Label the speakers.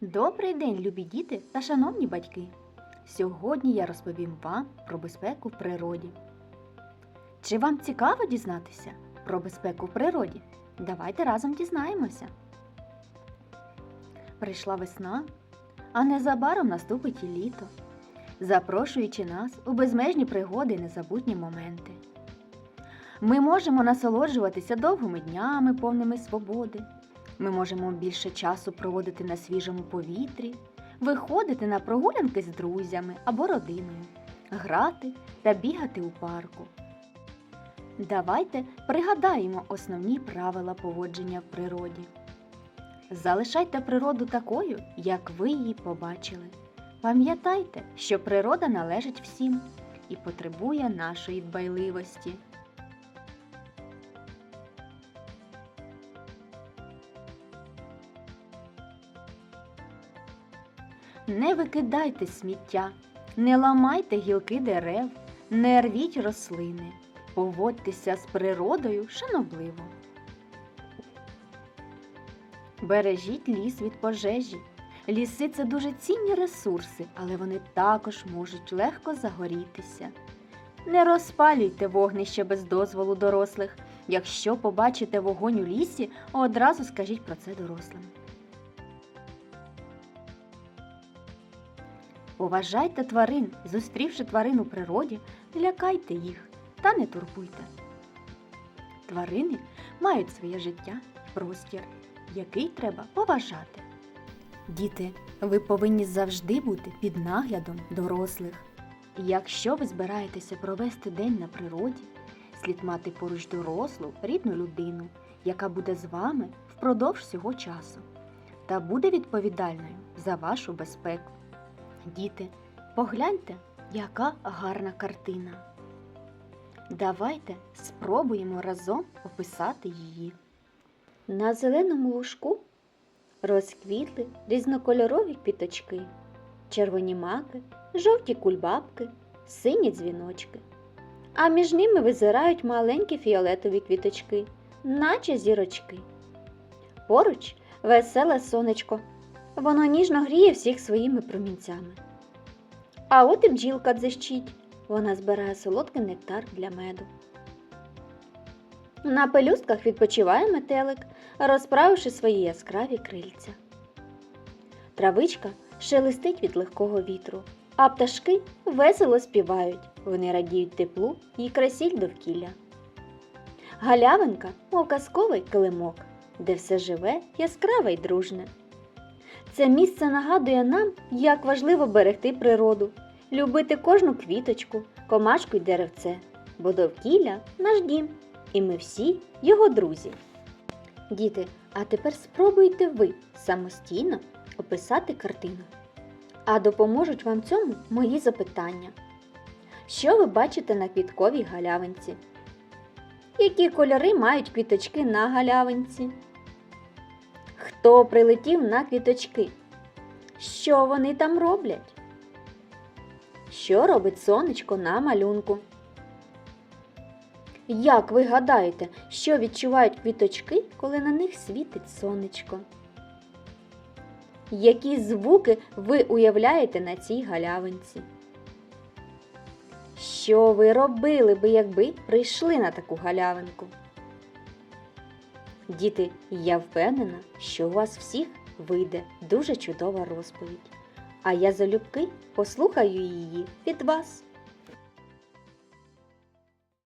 Speaker 1: Добрий день, любі діти та шановні батьки! Сьогодні я розповім вам про безпеку в природі. Чи вам цікаво дізнатися про безпеку в природі? Давайте разом дізнаємося. Прийшла весна, а незабаром наступить і літо, запрошуючи нас у безмежні пригоди і незабутні моменти. Ми можемо насолоджуватися довгими днями, повними свободи. Ми можемо більше часу проводити на свіжому повітрі, виходити на прогулянки з друзями або родиною, грати та бігати у парку. Давайте пригадаємо основні правила поводження в природі. Залишайте природу такою, як ви її побачили. Пам'ятайте, що природа належить всім і потребує нашої дбайливості. Не викидайте сміття, не ламайте гілки дерев, не рвіть рослини, поводьтеся з природою шанобливо. Бережіть ліс від пожежі. Ліси це дуже цінні ресурси, але вони також можуть легко загорітися. Не розпалюйте вогнище без дозволу дорослих. Якщо побачите вогонь у лісі, одразу скажіть про це дорослим. Поважайте тварин, зустрівши тварин у природі, не лякайте їх та не турбуйте. Тварини мають своє життя простір, який треба поважати. Діти, ви повинні завжди бути під наглядом дорослих. Якщо ви збираєтеся провести день на природі, слід мати поруч дорослу, рідну людину, яка буде з вами впродовж всього часу та буде відповідальною за вашу безпеку. Діти, погляньте, яка гарна картина. Давайте спробуємо разом описати її. На зеленому лужку розквітли різнокольорові квіточки, червоні маки, жовті кульбабки, сині дзвіночки. А між ними визирають маленькі фіолетові квіточки, наче зірочки. Поруч веселе сонечко. Воно ніжно гріє всіх своїми промінцями. А от і бджілка дзищить. Вона збирає солодкий нектар для меду. На пелюстках відпочиває метелик, розправивши свої яскраві крильця. Травичка шелестить від легкого вітру, а пташки весело співають. Вони радіють теплу і красіль довкілля. Галявинка, мов казковий килимок, де все живе, яскраве й дружне. Це місце нагадує нам, як важливо берегти природу, любити кожну квіточку, комашку й деревце, бо довкілля наш дім, і ми всі його друзі. Діти, а тепер спробуйте ви самостійно описати картину. А допоможуть вам цьому мої запитання. Що ви бачите на квітковій галявинці? Які кольори мають квіточки на галявинці? Хто прилетів на квіточки? Що вони там роблять? Що робить сонечко на малюнку? Як ви гадаєте, що відчувають квіточки, коли на них світить сонечко? Які звуки ви уявляєте на цій галявинці? Що ви робили би, якби прийшли на таку галявинку? Діти, я впевнена, що у вас всіх вийде дуже чудова розповідь. А я залюбки послухаю її від вас.